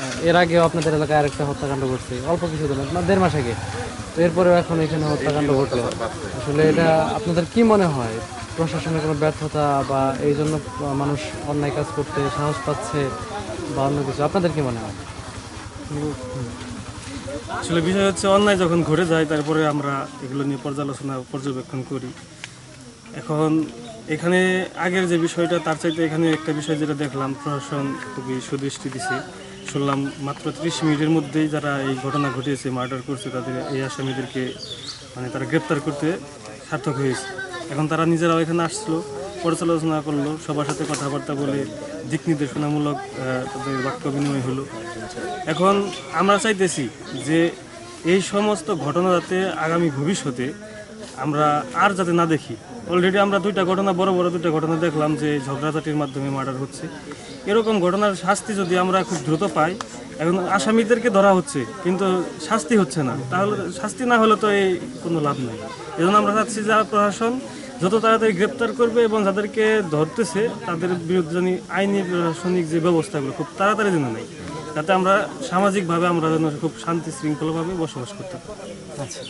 আহ, এর আগেও আপনাদের এলাকায় আরেকটা হত্যাকাণ্ড ঘটছে অল্প কিছুদিন না দেড় মাস আগে। তো এরপরেও এখন এখানে হত্যাকাণ্ড ঘটলো। আসলে এটা আপনাদের কি মনে হয়? প্রশাসনের কোনো ব্যর্থতা বা এই জন্য মানুষ অন্যায় কাজ করতে সাহস পাচ্ছে বা অন্য কিছু আপনাদের কি মনে হয়? আসলে বিষয় হচ্ছে অন্যায় যখন ঘটে যায় তারপরে আমরা এগুলো নিয়ে পর্যালোচনা পর্যবেক্ষণ করি। এখন এখানে আগের যে বিষয়টা তার চাইতে এখানে একটা বিষয় যেটা দেখলাম প্রশাসন খুবই সুদৃষ্টি দিছে। শুনলাম মাত্র ত্রিশ মিনিটের মধ্যেই যারা এই ঘটনা ঘটিয়েছে, মার্ডার করছে, তাদের এই আসামিদেরকে মানে তারা গ্রেপ্তার করতে সার্থক হয়েছে। এখন তারা নিজেরাও এখানে আসলো, পর্যালোচনা করল, সবার সাথে কথাবার্তা বলে দিক নির্দেশনামূলক তাদের বাক্য বিনিময় হলো। এখন আমরা চাইতেছি যে এই সমস্ত ঘটনা যাতে আগামী ভবিষ্যতে আমরা আর যাতে না দেখি। অলরেডি আমরা দুইটা ঘটনা, বড় বড় দুইটা ঘটনা দেখলাম যে ঝগড়াঝাটির মাধ্যমে মার্ডার হচ্ছে। এরকম ঘটনার শাস্তি যদি আমরা খুব দ্রুত পাই এখন আসামিদেরকে ধরা হচ্ছে, কিন্তু শাস্তি হচ্ছে না, তাহলে শাস্তি না হলে তো এই কোনো লাভ নেই। এজন্য আমরা চাচ্ছি যে প্রশাসন যত তাড়াতাড়ি গ্রেপ্তার করবে এবং যাদেরকে ধরতেছে, তাদের বিরুদ্ধে আইনি প্রশাসনিক যে ব্যবস্থাগুলো খুব তাড়াতাড়ি যেন নেই, যাতে আমরা সামাজিকভাবে আমরা যেন খুব শান্তি শৃঙ্খলাভাবে বসবাস করতে পারি। আচ্ছা।